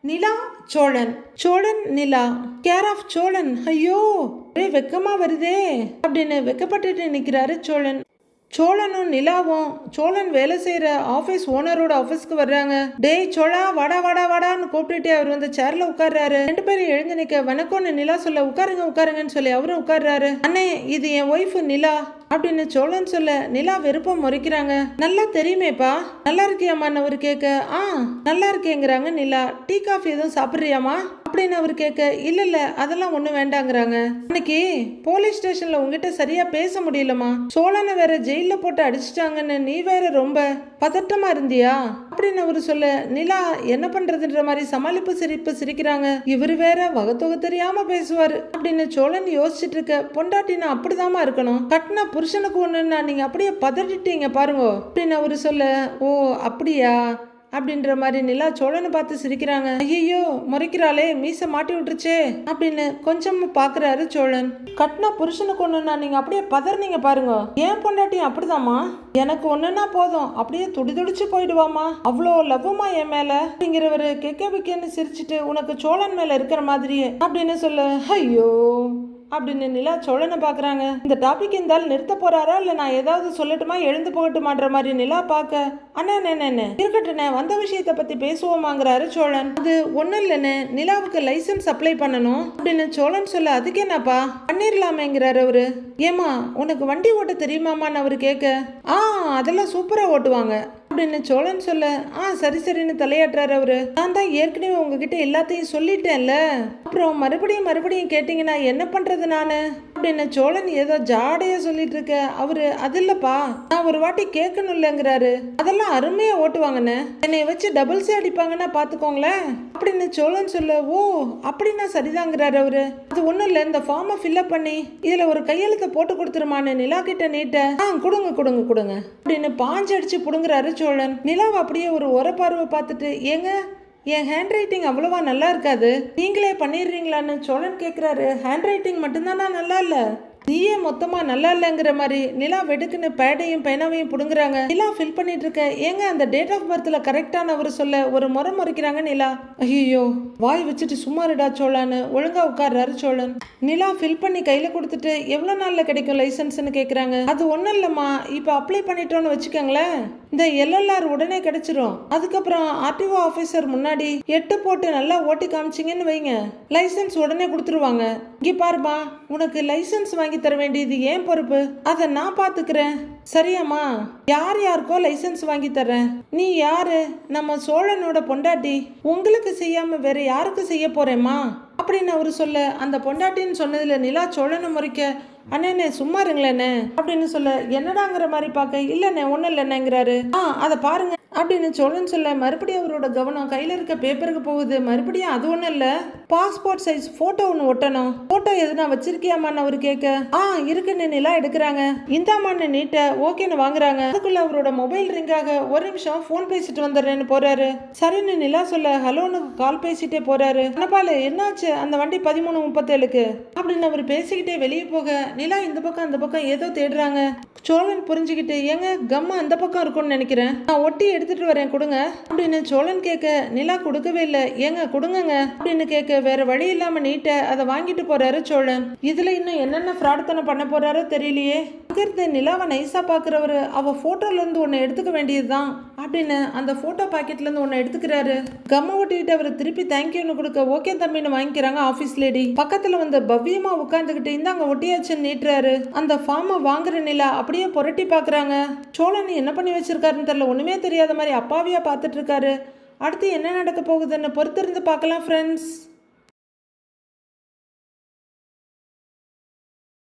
நிலா சோழன். சோழன் நிலா. Care of Cholan. ஐயோ ஒரே வெக்கமா வருதே. அப்படின்னு வெக்கப்பட்டுட்டு நிற்கிறாரு சோழன். சோழனும் நிலாவும் சோழன் வேலை செய்யற ஆபீஸ் ஓனரோட ஆபீஸ்க்கு வர்றாங்க. டேய் சோழா வாடா வாடா வாடான்னு கூப்பிட்டுட்டே அவர் வந்து சேர்ல உட்கார்றாரு. ரெண்டு பேரும் எழுந்து நிக்க வணக்கம்னு நிலா சொல்ல உட்காருங்க உட்காருங்கன்னு சொல்லி அவரும் உட்கார்றாரு. அண்ணே இது என் ஒய்ஃபு நிலா. அப்படின்னு சோழன் சொல்ல நிலா வெறுப்பம் முறைக்கிறாங்க. நல்லா தெரியுமேப்பா நல்லா இருக்கியாமான்னு அவர் கேட்க? ஆ நல்லா இருக்கேங்கிறாங்க நிலா. டீ காஃபி எதுவும் சாப்பிட்றியாமா அப்படின்னு அவர் கேட்க இல்ல இல்ல அதெல்லாம் ஒன்றும் வேண்டாங்கிறாங்க. அன்னைக்கு போலீஸ் ஸ்டேஷன்ல உங்ககிட்ட சரியா பேச முடியலமா சோழனை வேற ஜெயில போட்டு அடிச்சிட்டாங்கன்னு நீ வேற ரொம்ப பதட்டமா இருந்தியா? அப்படின்னு அவர் சொல்ல நிலா என்ன பண்றதுன்ற மாதிரி சமாளிப்பு சிரிப்பு சிரிக்கிறாங்க. இவர் வேற வகத்தொகை தெரியாம பேசுவாரு. அப்படின்னு சோழன் யோசிச்சுட்டு இருக்க பொண்டாட்டினா அப்படிதாம்மா இருக்கணும். கட்டின புருஷனுக்கு ஒன்றுன்னா நீங்கள் அப்படியே பதறிட்டீங்க பாருங்க. அப்படின்னு அவர் சொல்ல? ஓ அப்படியா? அப்படின்ற மாதிரி நிலா சோழனை பார்த்து சிரிக்கிறாங்க. ஐயோ முறைக்கிறாளே மீச மாட்டி விட்டுருச்சே அப்படின்னு கொஞ்சம் பாக்குறாரு சோழன். கட்டின புருஷனுக்கு ஒண்ணுன்னா நீங்க அப்படியே பதறினீங்க பாருங்க. ஏன் பொண்டாட்டியும் அப்படிதாம்மா? எனக்கு ஒண்ணுன்னா போதும். அப்படியே துடி துடிச்சு போயிடுவாமா அவ்வளோ லவ்வுமா என் மேல? அப்படிங்கிறவரு கெக்க பிக்கன்னு சிரிச்சிட்டு உனக்கு சோழன் மேல இருக்கிற மாதிரியே அப்படின்னு சொல்ல. ஐயோ. அப்படின்னு நிலா சோழனை பார்க்குறாங்க இந்த டாபிக் இருந்தால் நிறுத்த போறாரா? இல்லை நான் ஏதாவது சொல்லட்டுமா? எழுந்து போகட்டுமான்ற மாதிரி நிலா பார்க்க அண்ணா என்ன என்ன இருக்கட்டுண்ணே வந்த விஷயத்தை பற்றி பேசுவோமாங்கிறாரு சோழன். அது ஒன்றும் இல்லைண்ணே. நிலாவுக்கு லைசன்ஸ் அப்ளை பண்ணணும் அப்படின்னு சோழன் சொல்ல அதுக்கு என்னப்பா? பண்ணிடலாமேங்கிறாரு அவரு. ஏமா உனக்கு வண்டி ஓட்ட தெரியுமாமான்னு அவர் கேட்க ஆ அதெல்லாம் சூப்பராக ஓட்டுவாங்க. அப்படின்னு சோழன் சொல்ல? ஆ சரி சரின்னு தலையாட்டுறாரு அவரு. நான் தான் ஏற்கனவே உங்ககிட்ட எல்லாத்தையும் சொல்லிட்டேன்ல. அப்புறம் மறுபடியும் மறுபடியும் கேட்டீங்கன்னா என்ன பண்றது நானு? அப்படின்னு சோழன் ஏதோ ஜாடையா சொல்லிட்டு இருக்க. அவரு அது இல்லப்பா நான் ஒரு வாட்டி கேட்கணும்லங்கிறாரு. அதெல்லாம் அருமையா ஓட்டுவாங்கன்னு என்னை வச்சு டபுள்ஸே அடிப்பாங்கன்னா பாத்துக்கோங்களேன். அப்படின்னு சோழன் சொல்ல ஓ அப்படின்னா சரிதாங்கிறாரு அவரு. அது ஒண்ணும் இல்ல இந்த ஃபார்மை ஃபில்அப் பண்ணி இதுல ஒரு கையெழுத்தை போட்டு கொடுத்துருமான்னு நிலா கிட்ட நீட்ட. ஆ கொடுங்க கொடுங்க கொடுங்க. அப்படின்னு பாஞ்சு அடிச்சு புடுங்குறாரு சோழன். நிலாவை அப்படியே ஒரு உரப்பார்வை பார்த்துட்டு ஏங்க என் ஹேண்ட் ரைட்டிங் அவ்வளவா நல்லா இருக்காது? நீங்களே பண்ணிடுறீங்களான்னு சோழன் கேட்குறாரு ஹேண்ட் ரைட்டிங் மட்டும்தானா நல்லா இல்லை? நீயே மொத்தமா நல்லா இல்லைங்கிற மாதிரி நிலா வெடுக்குன்னு பேடையும் பேனாவையும் புடுங்குறாங்க. நிலா ஃபில் பண்ணிட்டு இருக்க ஏங்க அந்த டேட் ஆஃப் பர்த்ல கரெக்டானவர் சொல்ல ஒரு முறை முறைக்கிறாங்க நிலா. ஐயோ வாய் வச்சுட்டு சும்மா இருடா சோழான்னு ஒழுங்கா உட்கார்றாரு சோழன். நிலா ஃபில் பண்ணி கையில கொடுத்துட்டு எவ்வளவு நாள்ல கிடைக்கும் லைசன்ஸ்னு கேக்குறாங்க. அது ஒண்ணும் இல்லம்மா இப்போ அப்ளை பண்ணிட்டோம்னு வச்சுக்கோங்களேன். இந்த எல்எல்ஆர் உடனே கிடைச்சிரும். அதுக்கப்புறம் ஆர்டிஓ ஆஃபீஸர் முன்னாடி எட்டு போட்டு நல்லா ஓட்டி காமிச்சிங்கன்னு வைங்க. லைசன்ஸ் உடனே கொடுத்துருவாங்க. இங்கே பாருமா உனக்கு லைசன்ஸ் வாங்கி தர வேண்டியது ஏன் பொறுப்பு? அதை நான் பாத்துக்கிறேன். சரியாம்மா யார் யாருக்கோ லைசன்ஸ் வாங்கி தரேன் நீ யாரு? நம்ம சோழனோட பொண்டாட்டி. உங்களுக்கு செய்யாம வேற யாருக்கு செய்ய போறேம்மா? அப்படின்னு அவரு சொல்ல அந்த பொண்டாட்டின்னு சொன்னதுல நிலா சோழனை முறைக்க அண்ணே சும்மா இருங்களேண்ணே அப்படின்னு சொல்ல என்னடாங்கிற மாதிரி பார்க்க? இல்லைண்ணே ஒன்றும் இல்லைண்ணேங்கிறாரு. ஆ அதை பாருங்க அப்படின்னு சோழன் சொல்ல மறுபடியும் அவரோட கவனம் கையில் இருக்க பேப்பருக்கு போகுது. மறுபடியும் அது ஒன்றும் இல்லை. பாஸ்போர்ட் சைஸ் ஃபோட்டோ ஒன்று ஒட்டணும். ஃபோட்டோ எதுனா வச்சிருக்கியாமான்னு அவர் கேட்க. ஆ இருக்குன்னு நிலா எடுக்கிறாங்க. இந்தாமான்னு நீட்ட ஓகேன்னு வாங்குறாங்க. அதுக்குள்ள அவரோட மொபைல் ரிங்காக ஒரு நிமிஷம் ஃபோன் பேசிட்டு வந்துடுறேன்னு போறாரு. சரின்னு நிலா சொல்ல ஹலோன்னு கால் பேசிட்டே போறாரு. அனபாலு என்னாச்சு? அந்த வண்டி பதிமூணு முப்பத்தேழுக்கு? அப்படின்னு அவர் பேசிக்கிட்டே வெளியே போக நிலா இந்த பக்கம் அந்த பக்கம் ஏதோ தேடுறாங்க. சோழன் புரிஞ்சுக்கிட்டு ஏங்க கம்மா அந்த பக்கம் இருக்கும்னு நினைக்கிறேன். நான் ஒட்டி எடுத்துட்டு வரேன் கொடுங்க. அப்படின்னு சோழன் கேட்க நிலா கொடுக்கவே இல்லை. ஏங்க கொடுங்கங்க. அப்படின்னு கேட்க வேற வழி இல்லாம நீட்ட அதை வாங்கிட்டு போறாரு சோழன். இதுல இன்னும் என்னென்ன ஃப்ராட்தனம் பண்ண போறாரோ தெரியலையே. அங்கிருந்து நிலாவை நைஸாக பார்க்குறவர் அவள் ஃபோட்டோலேருந்து ஒன்று எடுத்துக்க எடுத்துக்க வேண்டியதுதான். அப்படின்னு அந்த ஃபோட்டோ பாக்கெட்லேருந்து ஒன்று எடுத்துக்கிறாரு. கம்மை ஒட்டிட்டு அவர் திருப்பி தேங்க்யூன்னு கொடுக்க ஓகே தம்பின்னு வாங்கிக்கிறாங்க ஆஃபீஸ் லேடி பக்கத்தில் வந்து பவ்யமாக உட்காந்துக்கிட்டு இந்தாங்க ஒட்டியாச்சுன்னு நீட்டுறாரு. அந்த ஃபார்மை வாங்குற நிலா அப்படியே புரட்டி பார்க்குறாங்க. சோழன் என்ன பண்ணி வச்சிருக்காருன்னு தெரில ஒன்றுமே தெரியாத மாதிரி அப்பாவியாக பார்த்துட்ருக்காரு அடுத்து என்ன நடக்க போகுதுன்னு பொறுத்திருந்து பார்க்கலாம் ஃப்ரெண்ட்ஸ்